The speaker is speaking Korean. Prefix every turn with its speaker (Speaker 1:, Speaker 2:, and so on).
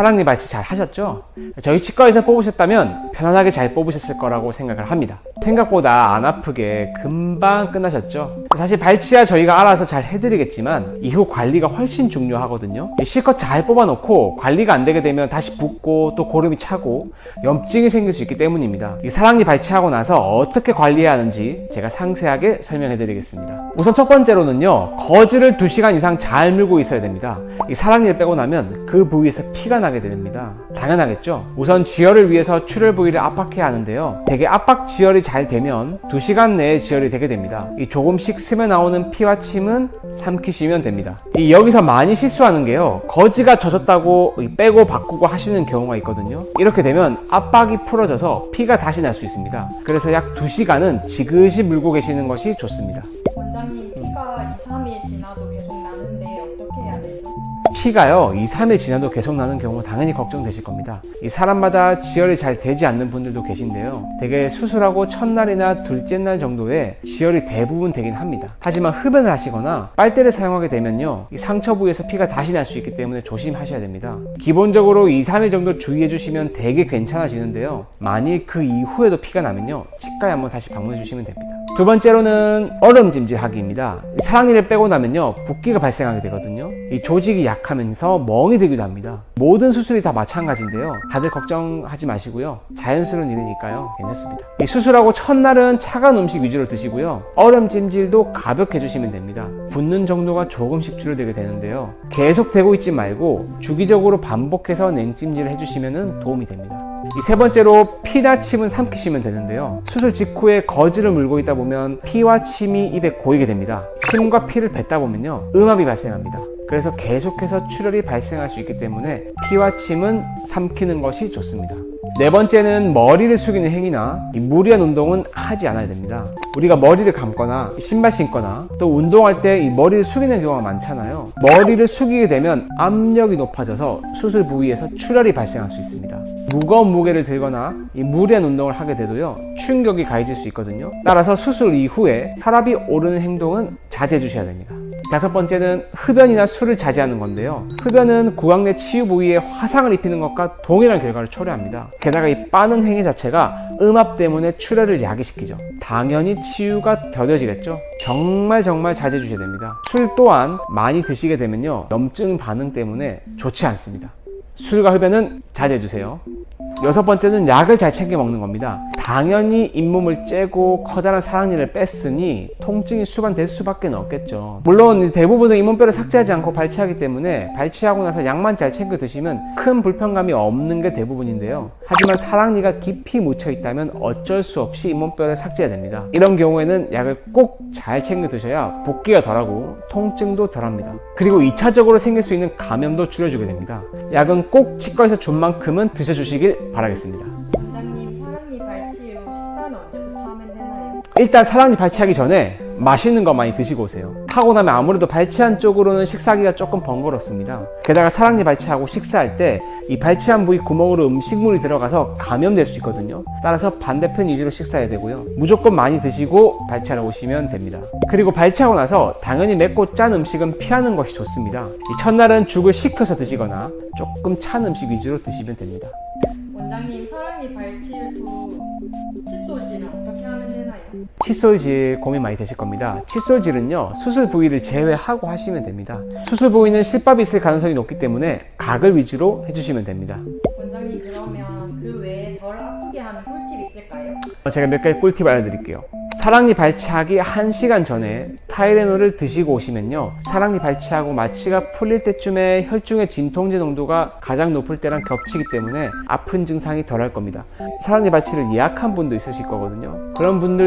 Speaker 1: 사랑니 발치 잘 하셨죠? 저희 치과에서 뽑으셨다면 편안하게 잘 뽑으셨을 거라고 생각을 합니다. 생각보다 안 아프게 금방 끝나셨죠? 사실 발치야 저희가 알아서 잘 해드리겠지만 이후 관리가 훨씬 중요하거든요. 이 실컷 잘 뽑아놓고 관리가 안 되게 되면 다시 붓고 또 고름이 차고 염증이 생길 수 있기 때문입니다. 이 사랑니 발치하고 나서 어떻게 관리해야 하는지 제가 상세하게 설명해 드리겠습니다. 우선 첫 번째로는요, 거즈를 2시간 이상 잘 물고 있어야 됩니다. 이 사랑니를 빼고 나면 그 부위에서 피가 나게 됩니다. 당연하겠죠? 우선 지혈을 위해서 출혈 부위를 압박해야 하는데요. 대개 압박 지혈이 잘 되면 2시간 내에 지혈이 되게 됩니다. 이 조금씩 스며 나오는 피와 침은 삼키시면 됩니다. 이 여기서 많이 실수하는 게요. 거즈가 젖었다고 이 빼고 바꾸고 하시는 경우가 있거든요. 이렇게 되면 압박이 풀어져서 피가 다시 날 수 있습니다. 그래서 약 2시간은 지그시 물고 계시는 것이 좋습니다.
Speaker 2: 원장님 피가 2, 3일 지나도 계속
Speaker 1: 피가요 2, 3일 지나도 계속 나는 경우 당연히 걱정되실 겁니다. 이 사람마다 지혈이 잘 되지 않는 분들도 계신데요. 대개 수술하고 첫날이나 둘째 날 정도에 지혈이 대부분 되긴 합니다. 하지만 흡연을 하시거나 빨대를 사용하게 되면요 이 상처 부위에서 피가 다시 날 수 있기 때문에 조심하셔야 됩니다. 기본적으로 2, 3일 정도 주의해 주시면 되게 괜찮아지는데요. 만일 그 이후에도 피가 나면요 치과에 한번 다시 방문해 주시면 됩니다 두 번째로는 얼음찜질하기입니다. 이 사랑니를 빼고 나면요 붓기가 발생하게 되거든요. 이 조직이 약하면서 멍이 들기도 합니다. 모든 수술이 다 마찬가지인데요. 다들 걱정하지 마시고요. 자연스러운 일이니까요. 괜찮습니다. 이 수술하고 첫날은 차가운 음식 위주로 드시고요. 얼음찜질도 가볍게 해주시면 됩니다. 붓는 정도가 조금씩 줄어들게 되는데요. 계속 되고 있지 말고 주기적으로 반복해서 냉찜질을 해주시면 도움이 됩니다. 이세 번째로 피나 침은 삼키시면 되는데요. 수술 직후에 거즈를 물고 있다 보면 피와 침이 입에 고이게 됩니다. 침과 피를 뱉다 보면요. 음압이 발생합니다. 그래서 계속해서 출혈이 발생할 수 있기 때문에 피와 침은 삼키는 것이 좋습니다. 네 번째는 머리를 숙이는 행위나 이 무리한 운동은 하지 않아야 됩니다. 우리가 머리를 감거나 신발 신거나 또 운동할 때 이 머리를 숙이는 경우가 많잖아요. 머리를 숙이게 되면 압력이 높아져서 수술 부위에서 출혈이 발생할 수 있습니다. 무거운 무게를 들거나 이 무리한 운동을 하게 돼도요 충격이 가해질 수 있거든요. 따라서 수술 이후에 혈압이 오르는 행동은 자제해 주셔야 됩니다. 다섯 번째는 흡연이나 술을 자제하는 건데요. 흡연은 구강 내 치유 부위에 화상을 입히는 것과 동일한 결과를 초래합니다. 게다가 이 빠는 행위 자체가 음압 때문에 출혈을 야기시키죠. 당연히 치유가 더뎌지겠죠. 정말 정말 자제해 주셔야 됩니다. 술 또한 많이 드시게 되면요. 염증 반응 때문에 좋지 않습니다. 술과 흡연은 자제해 주세요. 여섯 번째는 약을 잘 챙겨 먹는 겁니다. 당연히 잇몸을 째고 커다란 사랑니를 뺐으니 통증이 수반될 수밖에 없겠죠. 물론 대부분은 잇몸뼈를 삭제하지 않고 발치하기 때문에 발치하고 나서 약만 잘 챙겨 드시면 큰 불편감이 없는 게 대부분인데요. 하지만 사랑니가 깊이 묻혀 있다면 어쩔 수 없이 잇몸뼈를 삭제해야 됩니다. 이런 경우에는 약을 꼭 잘 챙겨 드셔야 붓기가 덜하고 통증도 덜합니다. 그리고 2차적으로 생길 수 있는 감염도 줄여주게 됩니다. 약은 꼭 치과에서 준 만큼은 드셔주시길 바라겠습니다.
Speaker 2: 원장님 사랑니 발치 후 식사는 언제부터 하면 되나요?
Speaker 1: 일단 사랑니 발치하기 전에 맛있는 거 많이 드시고 오세요. 하고 나면 아무래도 발치한 쪽으로는 식사하기가 조금 번거롭습니다. 게다가 사랑니 발치하고 식사할 때 이 발치한 부위 구멍으로 음식물이 들어가서 감염될 수 있거든요. 따라서 반대편 위주로 식사해야 되고요. 무조건 많이 드시고 발치하러 오시면 됩니다. 그리고 발치하고 나서 당연히 맵고 짠 음식은 피하는 것이 좋습니다. 이 첫날은 죽을 식혀서 드시거나 조금 찬 음식 위주로 드시면 됩니다.
Speaker 2: 원장님 사랑니 발치 후 칫솔질은 어떻게 하면 되나요?
Speaker 1: 칫솔질 고민 많이 되실 겁니다. 칫솔질은요, 수술 부위를 제외하고 하시면 됩니다. 수술 부위는 실밥이 있을 가능성이 높기 때문에 각을 위주로 해주시면 됩니다.
Speaker 2: 원장님 그러면 그 외에 덜 아프게 하는 꿀팁 있을까요?
Speaker 1: 제가 몇 가지 꿀팁 알려드릴게요. 사랑니 발치하기 1시간 전에 타이레놀을 드시고 오시면요. 사랑니 발치하고 마취가 풀릴 때쯤에 혈중의 진통제 농도가 가장 높을 때랑 겹치기 때문에 아픈 증상이 덜할 겁니다. 사랑니 발치를 예약한 분도 있으실 거거든요. 그런 분들